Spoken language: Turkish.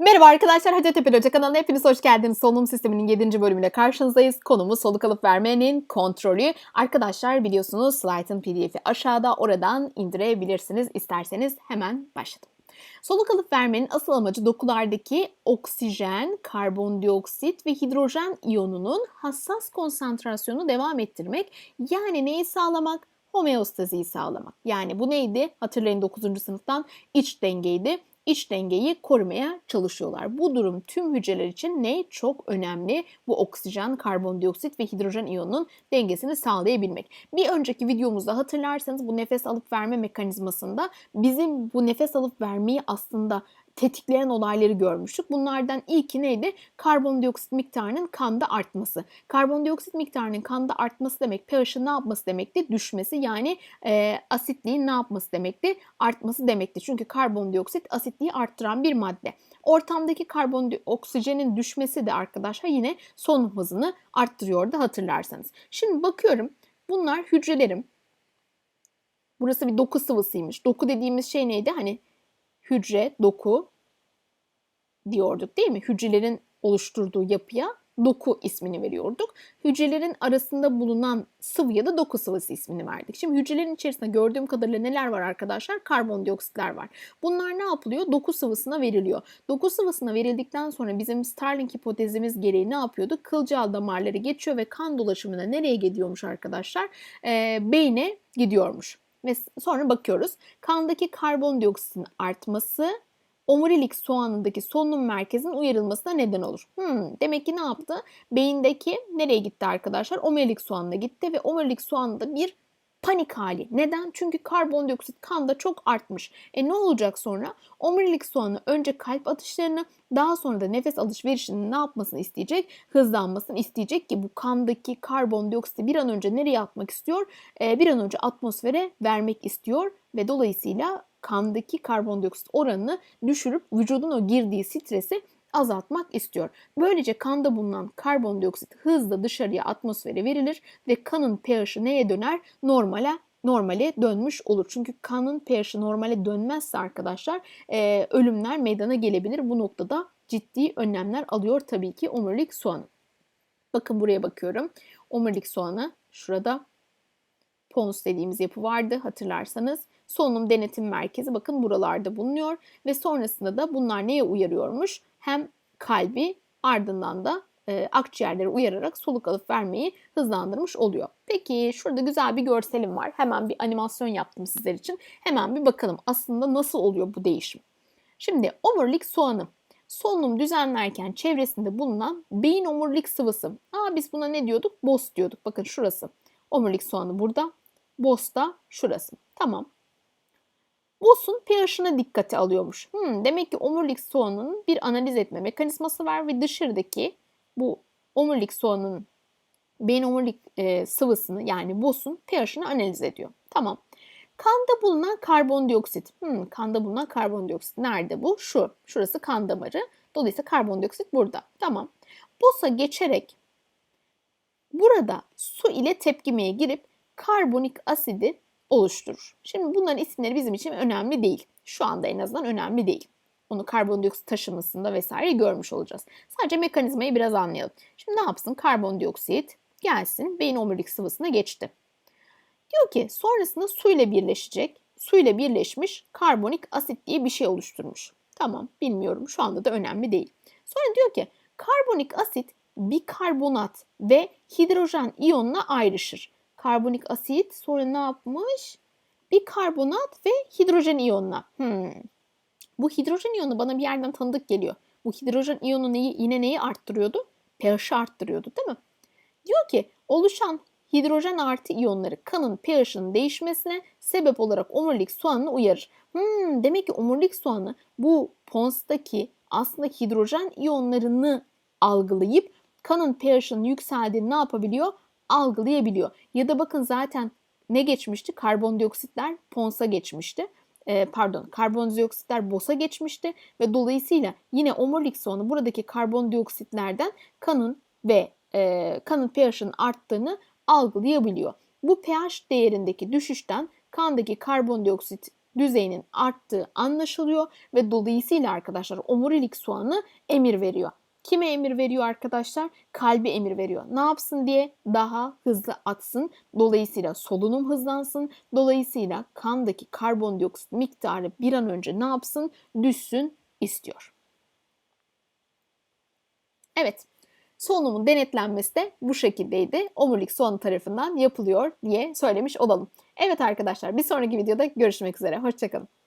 Merhaba arkadaşlar Hacettepe Hoca kanalına hepiniz hoş geldiniz. Solunum sisteminin 7. bölümüyle karşınızdayız. Konumuz soluk alıp vermenin kontrolü. Arkadaşlar biliyorsunuz slaytın pdf'i aşağıda oradan indirebilirsiniz. İsterseniz hemen başladım. Soluk alıp vermenin asıl amacı dokulardaki oksijen, karbondioksit ve hidrojen iyonunun hassas konsantrasyonu devam ettirmek. Yani neyi sağlamak? Homeostaziyi sağlamak. Yani bu neydi? Hatırlayın 9. sınıftan iç dengeydi iç dengeyi korumaya çalışıyorlar. Bu durum tüm hücreler için ne? Çok önemli. Bu oksijen, karbondioksit ve hidrojen iyonunun dengesini sağlayabilmek. Bir önceki videomuzda hatırlarsanız bu nefes alıp verme mekanizmasında bizim bu nefes alıp vermeyi aslında tetikleyen olayları görmüştük. Bunlardan ilki neydi? Karbondioksit miktarının kanda artması. Karbondioksit miktarının kanda artması demek pH'ın ne yapması demekti? Düşmesi yani e, asitliğin ne yapması demekti? Artması demekti. Çünkü karbondioksit asitliği arttıran bir madde. Ortamdaki karbon oksijenin düşmesi de arkadaşlar yine solunum hızını arttırıyordu hatırlarsanız. Şimdi bakıyorum bunlar hücrelerim. Burası bir doku sıvısıymış. Doku dediğimiz şey neydi? Hani hücre, doku diyorduk değil mi? Hücrelerin oluşturduğu yapıya doku ismini veriyorduk. Hücrelerin arasında bulunan sıvıya da doku sıvısı ismini verdik. Şimdi hücrelerin içerisinde gördüğüm kadarıyla neler var arkadaşlar? Karbondioksitler var. Bunlar ne yapılıyor? Doku sıvısına veriliyor. Doku sıvısına verildikten sonra bizim Starling hipotezimiz gereği ne yapıyordu? Kılcal damarları geçiyor ve kan dolaşımına nereye gidiyormuş arkadaşlar? Ee, beyne gidiyormuş. Ve sonra bakıyoruz. Kandaki karbondioksitin artması omurilik soğanındaki solunum merkezinin uyarılmasına neden olur. Hmm, demek ki ne yaptı? Beyindeki nereye gitti arkadaşlar? Omurilik soğanına gitti ve omurilik soğanında bir panik hali. Neden? Çünkü karbondioksit kanda çok artmış. E ne olacak sonra? Omurilik soğanı önce kalp atışlarını daha sonra da nefes alışverişini ne yapmasını isteyecek? Hızlanmasını isteyecek ki bu kandaki karbondioksiti bir an önce nereye atmak istiyor? E, bir an önce atmosfere vermek istiyor ve dolayısıyla kandaki karbondioksit oranını düşürüp vücudun o girdiği stresi azaltmak istiyor. Böylece kanda bulunan karbondioksit hızla dışarıya atmosfere verilir ve kanın pH'i neye döner? Normale normale dönmüş olur. Çünkü kanın pH'i normale dönmezse arkadaşlar e, ölümler meydana gelebilir. Bu noktada ciddi önlemler alıyor tabii ki omurilik soğanı. Bakın buraya bakıyorum. Omurilik soğanı şurada pons dediğimiz yapı vardı hatırlarsanız. Solunum denetim merkezi bakın buralarda bulunuyor ve sonrasında da bunlar neye uyarıyormuş? Hem kalbi ardından da e, akciğerleri uyararak soluk alıp vermeyi hızlandırmış oluyor. Peki şurada güzel bir görselim var. Hemen bir animasyon yaptım sizler için. Hemen bir bakalım aslında nasıl oluyor bu değişim. Şimdi omurilik soğanı. Solunum düzenlerken çevresinde bulunan beyin omurilik sıvısı. Aa biz buna ne diyorduk? BOS diyorduk. Bakın şurası. Omurilik soğanı burada. BOS da şurası. Tamam. BOS'un pH'ına dikkate alıyormuş. Hmm, demek ki omurilik soğanının bir analiz etme mekanizması var ve dışarıdaki bu omurilik soğanının beyin omurilik e, sıvısını yani BOS'un pH'ını analiz ediyor. Tamam. Kanda bulunan karbondioksit. Hmm, kanda bulunan karbondioksit nerede bu? Şu. Şurası kan damarı. Dolayısıyla karbondioksit burada. Tamam. BOS'a geçerek burada su ile tepkimeye girip karbonik asidi oluşturur. Şimdi bunların isimleri bizim için önemli değil. Şu anda en azından önemli değil. Onu karbondioksit taşımasında vesaire görmüş olacağız. Sadece mekanizmayı biraz anlayalım. Şimdi ne yapsın? Karbondioksit gelsin beyin omurilik sıvısına geçti. Diyor ki sonrasında su ile birleşecek. Su ile birleşmiş karbonik asit diye bir şey oluşturmuş. Tamam bilmiyorum şu anda da önemli değil. Sonra diyor ki karbonik asit bikarbonat ve hidrojen iyonuna ayrışır karbonik asit sonra ne yapmış? Bir karbonat ve hidrojen iyonuna. Hmm. Bu hidrojen iyonu bana bir yerden tanıdık geliyor. Bu hidrojen iyonu neyi, yine neyi arttırıyordu? pH'i arttırıyordu değil mi? Diyor ki oluşan hidrojen artı iyonları kanın pH'inin değişmesine sebep olarak omurilik soğanını uyarır. Hmm, demek ki omurilik soğanı bu Pons'taki aslında hidrojen iyonlarını algılayıp kanın pH'inin yükseldiğini ne yapabiliyor? Algılayabiliyor. Ya da bakın zaten ne geçmişti? Karbondioksitler Pons'a geçmişti. E, pardon karbondioksitler BOS'a geçmişti ve dolayısıyla yine omurilik soğanı buradaki karbondioksitlerden kanın ve e, kanın pH'inin arttığını algılayabiliyor. Bu pH değerindeki düşüşten kandaki karbondioksit düzeyinin arttığı anlaşılıyor ve dolayısıyla arkadaşlar omurilik soğanı emir veriyor. Kime emir veriyor arkadaşlar? Kalbi emir veriyor. Ne yapsın diye? Daha hızlı atsın. Dolayısıyla solunum hızlansın. Dolayısıyla kandaki karbondioksit miktarı bir an önce ne yapsın? Düşsün istiyor. Evet. Solunumun denetlenmesi de bu şekildeydi. Omurilik soğanı tarafından yapılıyor diye söylemiş olalım. Evet arkadaşlar bir sonraki videoda görüşmek üzere. Hoşçakalın.